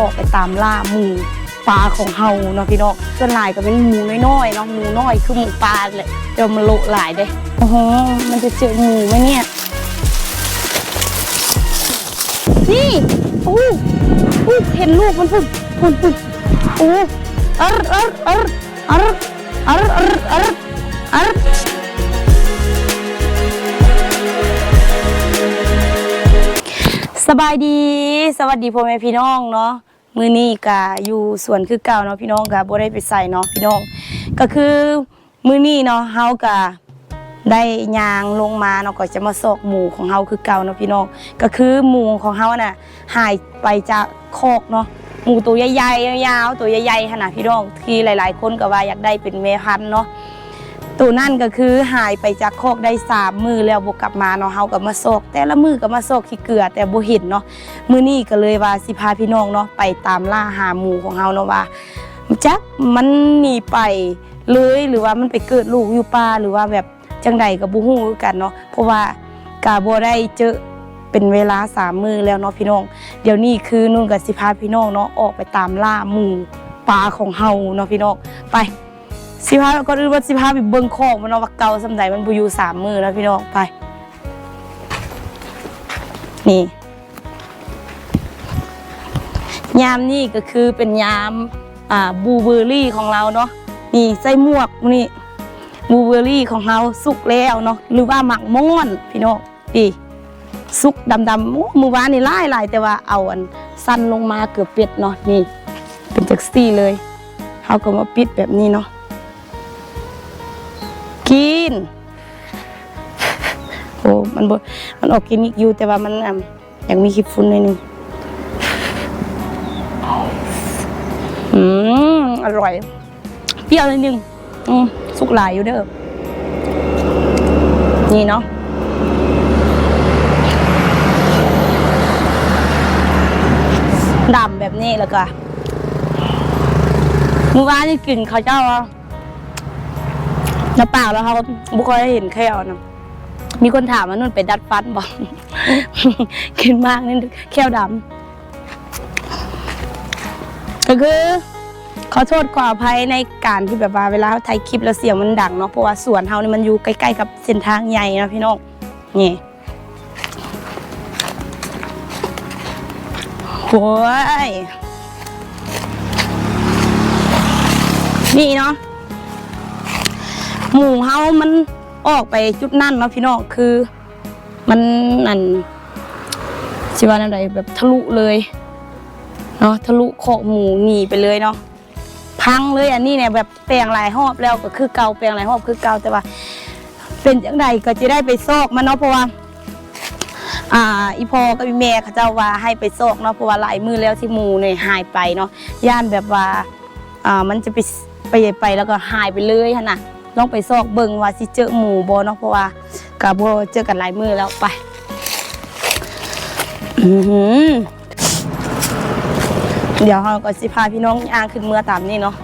ออกไปตามล่าหมูปลาของเฮาเนาะพี่น้องส่วนหลายก็เป็นหมูน้อยๆเนาะหมูน้อยคือหมูปลาเลยเดี๋ยวมาโลหลายเด้โอ้โหมันจะเจอหมูไหมเนี่ยนี่อู้อู้เห็นลูกมันปุ๊บปุ๊บปุ๊บอู้อรอรอรอรอรอรอรอสบายดี สวัสดีพ่อแม่พี่น้องเนาะ มือนี้กะอยู่สวนคือเก่าเนาะพี่น้องกะบ่ได้ไปใส่เนาะพี่น้อง ก็คือมือนี้เนาะเฮากะได้ยางลงมาเนาะก็จะมาซอกหมูของเฮาคือเก่าเนาะพี่น้อง ก็คือหมูของเฮาน่ะหายไปจากคอกเนาะหมูตัวใหญ่ๆยาวๆตัวใหญ่ๆขนาดพี่น้องที่หลาย ๆ คนก็ว่าอยากได้เป็นแม่พันเนาะ ตัวนั่นก็คือหายไปจากโคกได้สามมือแล้วบกกลับมาเนาะเฮาก็มาซอกแต่ละมือก็มาซอกขี้เกลือแต่บ่เห็นเนาะมือนี้ก็เลยว่าสิพาพี่น้องเนาะไปตามล่าหาหมูของเฮาเนาะว่าจักมันหนีไปเลยหรือว่ามันไปเกิดลูกอยู่ป่าหรือว่าแบบจังใดกับบูฮู้กันเนาะเพราะว่ากาบัได้เจอเป็นเวลาสามมือแล้วเนาะพี่น้อง เดี๋ยวนี้คือนุ่นกับสิพาพี่น้องเนาะออกไปตามล่าหมูปลาของเฮาเนาะพี่น้องไป สิพาก็อื่นว่าสิพาไปเบิ่งคอกมันเนาว่าเก่าสำใดมันบ่อยู่สามมือแล้วพี่น้องไป นี่ ยามนี่ก็คือเป็นยามอ่าบูเบอร์รี่ของเราเนาะนี่ใส่หมวกนี่บูเบอร์รี่ของเราสุกแล้วเนาะหรือว่าหมักม่อนพี่น้องดีสุกดำๆโอ้มือวานนี่ไล่ไล่แต่ว่าเอาอันสั้นลงมาเกือบเป็ดเนาะนี่ เป็นจักซี่เลยเขาก็มาปิดแบบนี้เนาะ กินโอ้มันบมันออกกินิกอยู่แต่ว่ามันอะยังมีขี้ฝุ่นหน่อยนึงอืมอร่อยเปรี้ยวนิดนึงอืมสุกหลายอยู่เด้อนี่เนาะดำแบบนี้แล้วก็เมื่อวานนี่กลิ่นเขาวเจ้าอะ น้ำเปล่าแล้วเขาบุคคลเห็นแค่เอานะมีคนถามว่านุ่นไปดัดฟันบอกกินมากนี่แค่วดำก็คือขอโทษขออภัยในการที่แบบว่าเวลาถ่ายคลิปแล้วเสียงมันดังเนาะเพราะว่าสวนเฮานี่มันอยู่ใกล้ๆกับเส้นทางใหญ่นะพี่น้องนี่โอ้ยนี่เนาะ หมูเฮามันออกไปจุดนั่นเนาะพี่น้องคือ มันนั่นชิว่าอะไรแบบทะลุเลยเนาะทะลุโคอกหมูหนีไปเลยเนาะพังเลยอันนี้เนี่ยแบบแปลงหลายรอบแล้วก็คือเกาแปลงหลายรอบคือเกาแต่ว่า เป็นจังใดก็จะได้ไปซอกมันเนาะเพราะว่าอ่าอีพอกับอีแม่เขาเจ้าว่าให้ไปซอกเนาะเพราะว่าหลายมือแล้วที่หมูเนี่ยหายไปเนาะย่านแบบว่าอ่ามันจะไปไปไปแล้วก็หายไปเลยฮะนะ ลองไปซอกเบิ่งว่าสิเจอหมูบ่เนาะเพราะว่ากับบ่เจอกันหลายมือแล้วไปเดี๋ยวเราก็สิพาพี่น้องย่างขึ้นเมื่อตามนี่เนาะ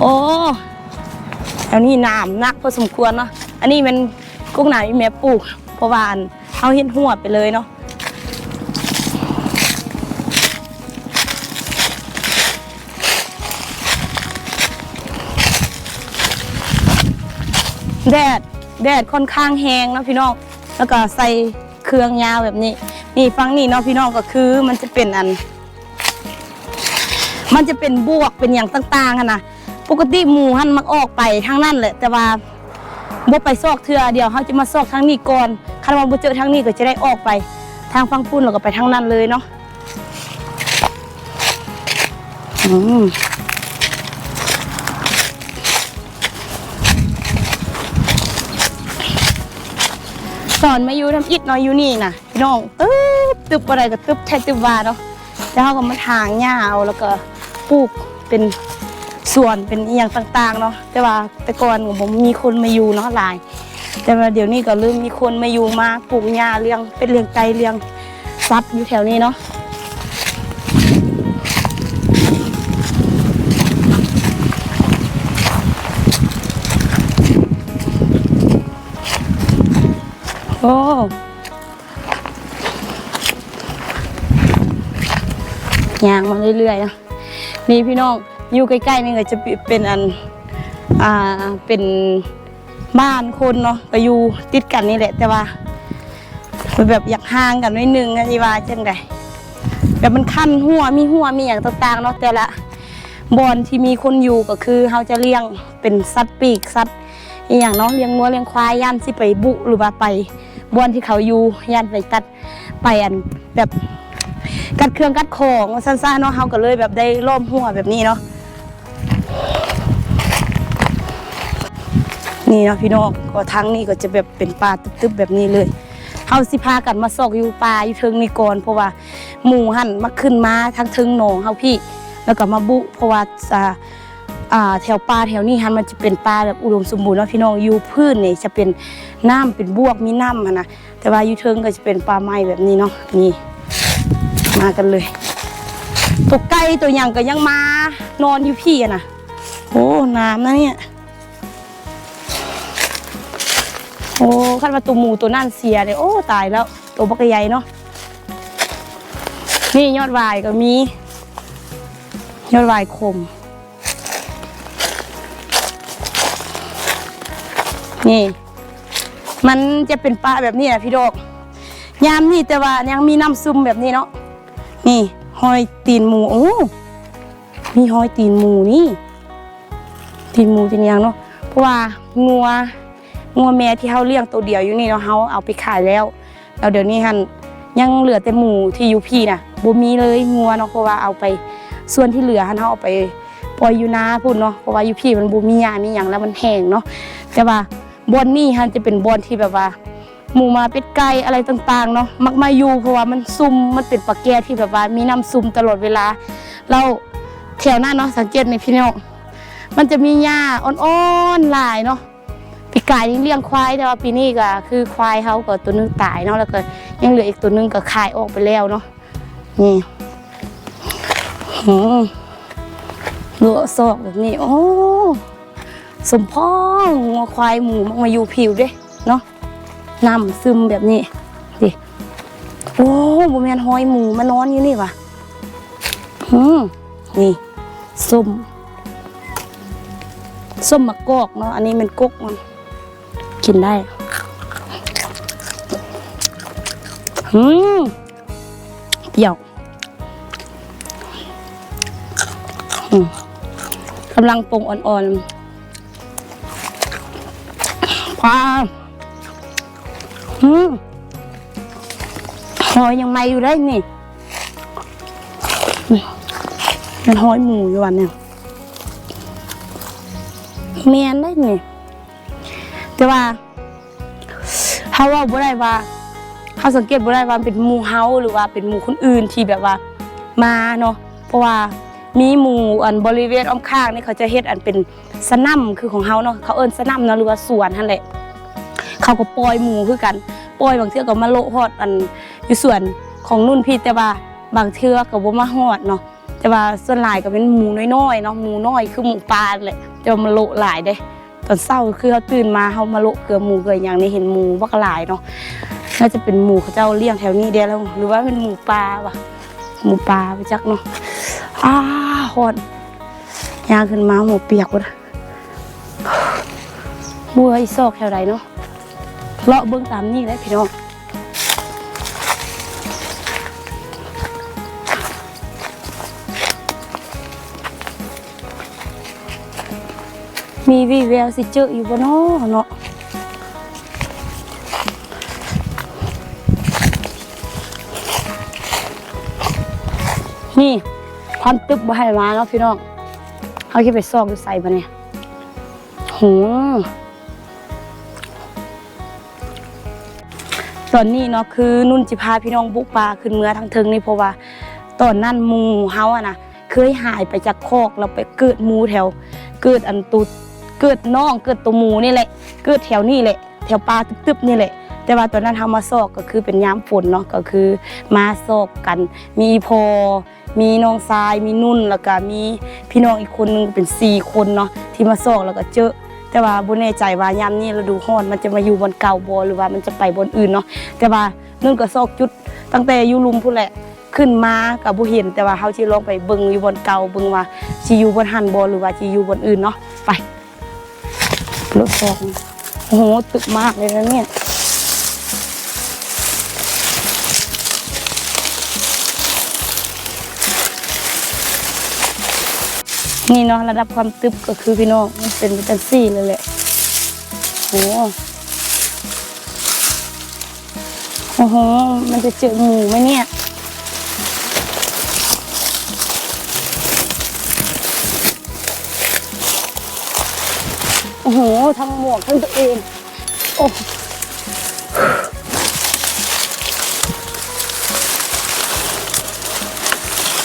โอ้แถวนี้น้ำนักพอสมควรเนาะอันนี้มันกุ้งหนามีแม่ปลูกเพราะว่าเขาเห็นหัวไปเลยเนาะ แดดแดดค่อนข้างแห้งเนาะพี่น้องแล้วก็ใส่เครื่องยาวแบบนี้ นี่ฟังนี่เนาะพี่น้องก็คือมันจะเป็นอัน มันจะเป็นบวกเป็นอย่างต่างๆอะนะปกติหมูหันมักออกไปทางนั้นแหละ แต่ว่าบ่ไปซอกเทือเดียวเขาจะมาซอกทางนี้ก่อนคันว่าบ่เจอทางนี้ก็จะได้ออกไป ทางฟังปุ้นเราก็ไปทางนั้นเลยเนาะอืม สอนมาอยู่ทำอิดน้อยอยู่นี่นะพี่น้องตึ๊บตึบอะไรก็ตึบแค่ตึบวาเนาะแล้วเขาก็มาทางหญ้าเอาแล้วก็ปลูกเป็นส่วนเป็นอย่างต่าง ๆ เนาะแต่ว่าแต่ก่อนผมมีคนมาอยู่เนาะหลาย แต่ว่าเดี๋ยวนี้ก็เริ่มมีคนมาอยู่มาปลูกหญ้าเลี้ยงเป็นเลี้ยงไก่เลี้ยงซับอยู่แถวนี้เนาะ อ้ยางมาเรื่อยๆนะนี่พี่น้องอยู่ใกล้ๆนี่ก็จะเป็นอันอ่าเป็นบ้านคนเนาะก็อยู่ติดกันนี่แหละ แต่ว่ามันแบบอยากห่างกันนิดนึงนะที่ว่าจังไดแบบมันคันหัวมีหัวมีอย่างต่างๆเนาะแต่ละบอนที่มีคนอยู่ก็คือเขาจะเลี้ยงเป็นสัตว์ปีกสัตว์อย่างเนาะเลี้ยงงัวเลี้ยงควายย่านสิไปบุหรือว่าไป บอนที่เขาอยู่ย่านไปตัดไปอันแบบกัดเครื่องกัดของสั้นๆเนาะเฮาก็เลยแบบได้ล้อมหัวแบบนี้เนาะนี่เนาะพี่น้องก็ทั้งนี้ก็จะแบบเป็นปลาตึบๆแบบนี้เลยเฮาสิพากันมาซอกอยู่ปลาอยู่เทิงนี่ก่อนเพราะว่าหมู่หั่นมาขึ้นมาทางเทิงหนองเฮาพี่ แล้วก็มาบุเพราะว่า อ่าแถวป่าแถวนี้ฮันมันจะเป็นป่าแบบอุดมสมบูรณ์เนาะพี่น้องอยู่พื้นนี่ยจะเป็นน้ำเป็นบวกมีน้ำหั้นนะแต่ว่าอยู่เทิงก็จะเป็นป่าไม้แบบนี้เนาะนี่มากันเลยตัวไก่ตัวหยังก็ยังมานอนอยู่พี่อะนะโอ้น้ำนะเนี่ยโอ้ขั้นว่าตัวหมูตัวนั่นเสียเนี่ยโอ้ตายแล้ว ตัวบักใหญ่เนาะนี่ยอดวายก็มี ยอดวายคม นี่ มันจะเป็นปลาแบบนี้นะพี่ดอกยามนี่แต่ว่ายังมีน้ำซุมแบบนี้เนาะนี่หอยตีนหมูโอ้มีหอยตีนหมูนี่ ตีนหมูตีนยางเนาะเพราะว่างัวงัวแม่ที่เขาเลี้ยงตัวเดียวอยู่นี่เนาะเขาเอาไปขายแล้วแล้วเดี๋ยวนี้ฮันยังเหลือแต่หมูที่อยู่พี่น่ะบ่มีเลยงัวเนาะเพราะว่าเอาไปส่วนที่เหลือฮันเขาเอาไปปล่อยอยู่นาพุ่นเนาะเพราะว่าอยู่พี่มันบ่มีหญ้ามีหยังแล้วมันแห้งเนาะแต่ว่า บอนนี่ฮันจะเป็นบอนที่แบบว่า หมูมาเป็ดไก่อะไรต่างๆเนาะมักมาอยู่เพราะว่ามันซุ่มมันเป็นปลาแก้ที่แบบว่า มีน้ำซุ่มตลอดเวลา เราแถวหน้าเนาะสังเกตในพี่น้องมันจะมีหญ้าอ่อนๆหลายเนาะปีกายยังเลี้ยงควายแต่ว่าปีนี้ก็คือควายเขาก็ตัวนึงตายเนาะแล้วก็ยังเหลืออีกตัวนึงก็ขายออกไปแล้วเนาะนี่หืมลัวซอกแบบนี้โอ้ สมพ่องงัวควายหมูมาอยู่ผิวเด้เนาะน้ำซึมแบบนี้ดิโอ้บ่แมนหอยหมูมานอนอยู่นี่ว่ะอืมนี่ส้มส้มมะกอกเนาะอันนี้มันกกมันกินได้อืมเปรี้ยวอืมกำลังปรุงอ่อนๆ ว้าหอยยังไม่อยู่ได้นี่นี่เป็นหอยหมูอยู่วันเนี่ยเมียนได้นี่แต่ว่าเขาว่าบ่ได้ว่าเขาสังเกตบ่ได้ว่าเป็นหมูเฮาหรือว่าเป็นหมูคนอื่นที่แบบว่ามาเนาะเพราะว่ามีหมู่อันบริเวณอ้อมข้างนี่เขาจะเฮ็ดอันเป็นสนัมคือของเฮาเนาะเขาเอิ้นสนัมเนาะหรือว่าสวนนั่นแหละ เขาก็ปล่อยหมูคือกันปล่อยบางเทื่อก็มาโละฮอดอันอยู่ส่วนของนุ่นพี่แต่ว่าบางเทื่อก็บ่มาฮอดเนาะแต่ว่าส่วนหลายก็เป็นหมูน้อยๆเนาะหมูน้อยคือหมูปลาแหละแต่ว่ามันโลหลายเด้ตอนเช้าคือเขาตื่นมาเขามาโลเกลือหมูเกลืออย่างนี้เห็นหมูบักหลายเนาะน่าจะเป็นหมูเขาเจ้าเลี้ยงแถวนี้เด้แล้วหรือว่าเป็นหมูปลาวะหมูปลาไปจักเนาะอ้าฮอดยางขึ้นมาหมูเปียกหมดบัวอีซอกแถวใดเนาะ เลาะเบื้องตามนี่แหละพี่น้องมีวีแววสิเจออยู่บ่เนาะเนาะนี่ควันตึบบ่ให้มาเนาะพี่น้องเขาคิดไปซอกดูใส่ปะเนี่ยโห ตอนนี้เนาะคือนุ่นจิพาพี่น้องบุกป่าขึ้นเมือทางเทิงนี่เพราะว่าตอนนั้นหมูเฮาอะนะเคยหายไปจากคอกเราไปเกิดหมูแถว เกิดอันตุเกิดน้องเกิดตัวหมูนี่แหละเกิดแถวนี่แหละแถวป่าตึบๆนี่แหละ แต่ว่าตอนนั้นเฮามาซอกก็คือเป็นยามฝนเนาะก็คือมาซอกกัน มีพอมีน้องทรายมีนุ่นแล้วก็มีพี่น้องอีกคนนึงเป็นสี่คนเนาะที่มาซอกแล้วก็เจอ แต่ว่าบ่แน่ใจว่ายามนี้ฤดูร้อนมันจะมาอยู่บนเก่าบ่หรือว่ามันจะไปบนอื่นเนาะแต่ว่านุ่นก็ซอกจุด ตั้งแต่อยู่ลุมพุ่นแหละขึ้นมากับบ่เห็นแต่ว่าเฮาสิลองไปเบิ่งอยู่บนเก่าเบิ่งว่าสิอยู่บนหันบ่หรือว่าสิอยู่บนอื่นเนาะไปรถซอกโอ้โหตึกมากเลยนะเนี่ย นี่เนาะระดับความตึบก็คือพี่น้องมันเป็นจังซี่เลยแหละโอ้โหโอ้โห มันจะเจอหมูไหมเนี่ยโอ้โหทั้งหมวกทั้งตัวเองโอ้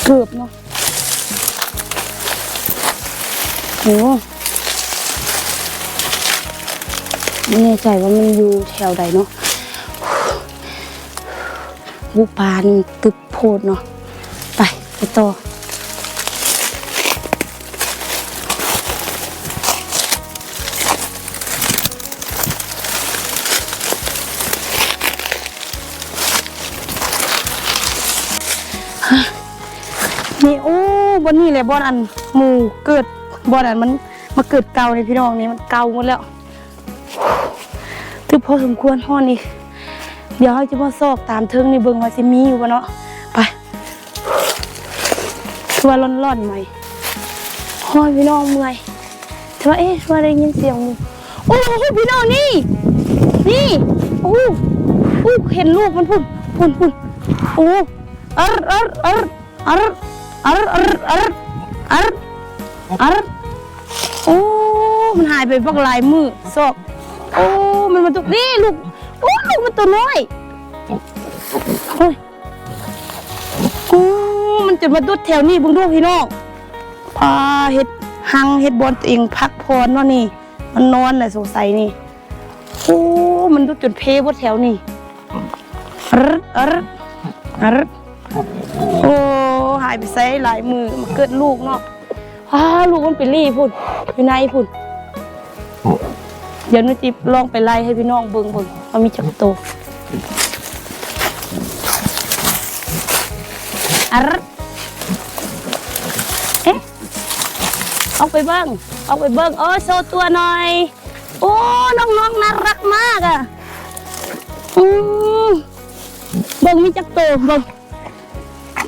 เกือบเนาะ โหไม่แน่ใจว่ามันอยู่แถวใดเนาะบุปานตึบโพดเนาะ ไปไปต่อนี่โอ้บนนี่เลยบอนอันหมูเกิด บ่อนอันมันมาเกิดเกาในพี่น้องนี่มันเกาหมดแล้วถือพอสมควรห้อนี่เดี๋ยวเขาจะมาซอกตามเทิงนี่เบิ่งว่าสิมีอยู่บ่เนาะไปคือว่าร่อนๆใหม่ห้อยพี่น้องเมื่อยแต่ว่าเอ๊ะว่าได้ยินเสียงโอ้โหพี่น้องนี่ นี่โอ้โอ้เห็นลูกมันพุ่นพุ่นพุ่นโอ้อรเอรเอรเอรอัรอัรอัรอัรอัร โอ้มันหายไปบักหลายมือศอกโอ้มันมาตุกนี่ลูกโอ้ลูกมันตัวน้อยโอ้ยโอ้มันจะมาดุดแถวนี้บุงดูพี่น้องพาเห็ดหังเห็ดบอลตัวเองพักพรเนาะนี่ มันนอนแหละสงสัยนี่โอ้มันดุดจนเพบดแถวนี่อรอรอรโอ้หายไปใส่หลายมือมาเกิดลูกเนาะ อ้าลูกมันไปรีพุ่นอยู่ในพุ่นเดี๋ยวนุติบลองไปไล่ให้พี่น้องเบิ่งเบิ่งว่ามีจักโตอะรเอ๊ะเอาไปเบิ้งเอาไปเบิ้งโอ้โชว์ตัวหน่อย โอ้น้องๆน่ารักมากอะอืมเบิ่งมีจักโตเบิ่ง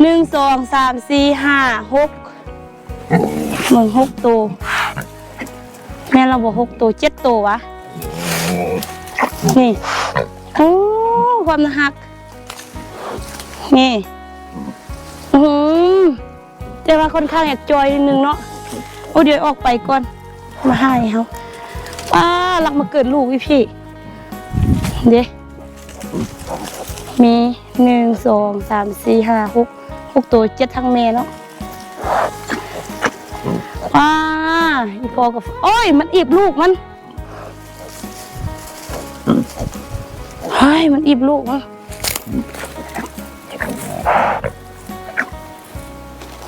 หนึ่งสองสามสี่ห้าหก หนึ่งหกตัวแม่เราบอกหกตัวเจ็ดตัววะ นี่โอ้ความน่าหัก นี่อือหือแต่ว่าค่อนข้างอยากจอยนิดนึงเนาะโอ้เดี๋ยวออกไปก่อน มาให้เขาป้าลักมาเกิดลูกอีพี่ เดี๋ยวมีหนึ่งสองสามสี่ห้าหกหกตัวเจ็ดทั้งแม่เนาะ ว้าอีพอกับโอ้ย มันอีบลูกมันเฮ้ยมันอีบลูกมัน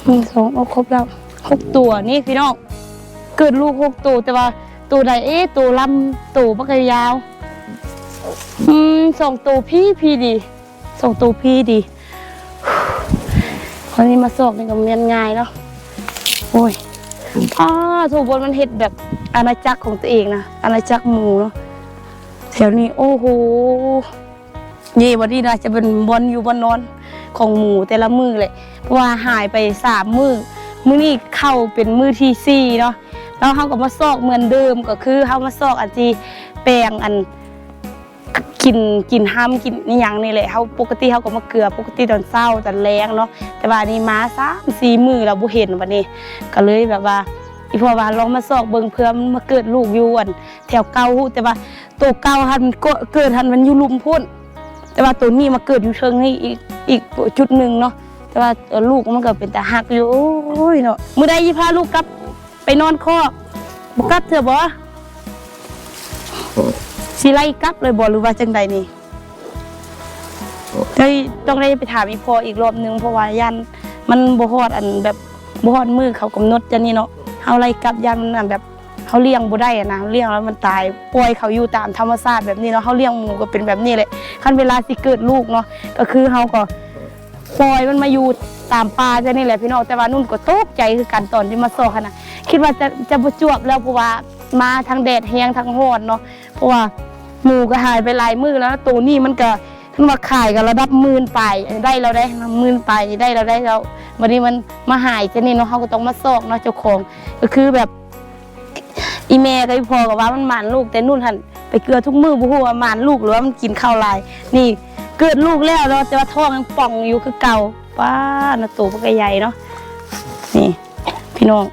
หนึ่งสองเอาครบแล้วหกตัวนี่พี่น้องเกิดลูกหกตัวแต่ว่าตัวใดเอ๊ะตัวลำตัวปากกยาวอืมสองตัวพี่พี่ดีสองตัวพี่ดีวันนี้มาสอกนี่ก็เมียนง่ายเนาะโอ้ย อ้าถูกบนมันเห็ดแบบอาณาจักรของตัวเองนะอาณาจักรหมูเนาะแถวนี้โอ้โหเย่วันนี้นะจะเป็นบอลอยู่บนนอนของหมูแต่ละมือเลยเพราะว่าหายไปสามมือมือนี่เข้าเป็นมือที่สี่เนาะแล้วเขาก็มาซอกเหมือนเดิมก็คือเขามาซอกอันจีแปลงอัน กินกินห้ามกินนี่ยังนี่แหละเขาปกติเขาก็มาเกลือปกติตอนเช้าตอนแรงเนาะแต่ว่านี่มาสามสี่มือเราบุเห็นวันนี้ ก็เลยแบบว่าอีพ่อว่าลองมาสอกเบิ่งเพื่อมันมาเกิดลูกอยู่อันแถวเก่าแต่ว่าตัวเก่าหันก็เกิดหันมันอยู่ลุมพุ่นแต่ว่าตัวนี้มาเกิดอยู่เชิงนี่อีกอีกจุดหนึ่งเนาะแต่ว่าลูกมันก็เป็นตาหักอยู่โอ้ยเนาะมื้อใดยี่พาลูกกลับไปนอนคอกบ่กลับเถอะบ่ สิไล่กลับเลยบอหรือว่าจังใดนี่ได้ต้องได้ไปถามอีพออีกรอบนึงเพราะว่ายันมันบ่ฮอดอันแบบบ่ฮอดมือเขากำหนดจังนี่เนาะเฮาไล่กลับยันมันอันแบบเฮาเลี้ยงบ่ได้อะนะเลี้ยงแล้วมันตายปล่อยเขาอยู่ตามธรรมชาติแบบนี้เนาะเฮาเลี้ยงหมูก็เป็นแบบนี้แหละคันเวลาสิเกิดลูกเนาะก็คือเฮาก็ปล่อยมันมาอยู่ตามป่าจะนี่แหละพี่น้องแต่ว่านุ่นก็ตกใจคือกันตอนที่มาซอกขนาดคิดว่าจะจะประจวบแล้วเพราะว่ามาทางแดดแห้งทางร้อนเนาะเพราะว่า หมูก็หายไปหลายมือแล้วตัวนี้มันก็มันมาขายกันระดับหมื่นไปได้เราได้หมื่นไปได้เราได้แล้ววันนี้มันมาหายจะนี่เนาะเขาก็ต้องมาซอกเนาะเจ้าของก็คือแบบอีเมก็พอกับว่ามันหมานลูกแต่นุ่นหันไปเกลือทุกมือบุหัวหมานลูกหรือว่ามันกินข้าวลายนี่เกิดลูกแล้วเนาะแต่ว่าท้องยังป่องอยู่คือเก่าป้านะตัวมันก็ใหญ่เนาะนี่ พี่น้อง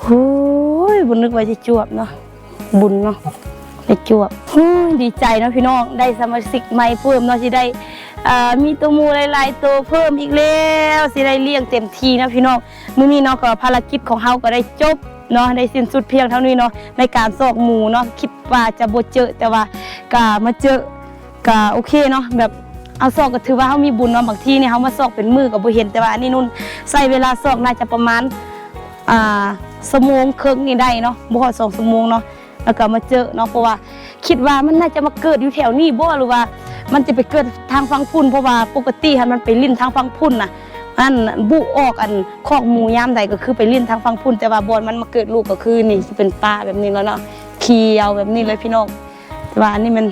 โอ้ยบุญนึกว่าจะจวบเนาะบุญเนาะ ไปจวบดีใจเนาะพี่น้องได้สมาชิกใหม่เพิ่มเนาะสิได้มีตัวมูหลายๆตัวเพิ่มอีกแล้วสิได้เลี้ยงเต็มทีนะพี่น้องมื้อนี้เนาะก็ภารกิจของเฮาก็ได้จบเนาะได้สิ้นสุดเพียงเท่านี้เนาะในการสอกหมูเนาะคิดว่าจะบ่เจอแต่ว่าก็มาเจอก็โอเคเนาะแบบเอาสอกก็ถือว่าเฮามีบุญเนาะบางทีเนี่ยเฮามาสอกเป็นมือก็บ่เห็นแต่ว่าอันนี้นุ่นใช้เวลาสอกน่าจะประมาณอ่าชั่วโมงครึ่งนี่ได้เนาะบ่ฮอด2ชั่วโมงเนาะ แล้วก็มาเจอเนาะเพราะว่าคิดว่ามันน่าจะมาเกิดอยู่แถวนี้บ่หรือว่า มันจะไปเกิดทางฝั่งพุ่นเพราะว่าปกติหันมันไปลิ้นทางฝั่งพุ่นน่ะอันบุออกอันคอกหมูยามใดก็คือไปเล่นทางฟังพุ่นแต่ว่าบอนมันมาเกิดลูกก็คือนี่สิเป็นปลาแบบนี้แล้วเนาะเขียวแบบนี้เลยพี่น้องแต่ว่าอันนี้มัน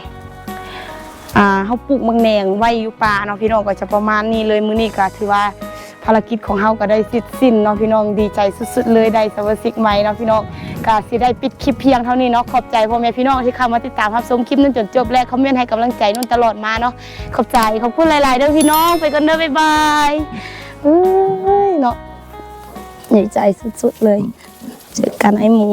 อ่าเขาปลูกมังแนงไว้อยู่ป่าเนาะพี่น้องก็จะประมาณนี้เลยมื้อนี้ก็ถือว่า ภารกิจของเฮาก็ได้เสร็จสิ้นเนาะพี่น้องดีใจสุดๆ เลยได้สมาชิกใหม่เนาะพี่น้องก็สิได้ปิดคลิปเพียงเท่านี้เนาะขอบใจพ่อแม่พี่น้องที่เข้ามาติดตามรับชมคลิปนั้นจนจบและคอมเมนต์ให้กำลังใจนุ่นตลอดมาเนาะขอบใจขอบคุณหลายๆเด้อพี่น้องไปกันเด้อบ๊ายบายเอ้ยเนาะใหญ่ใจสุดๆเลย เจอกันไอ้หมู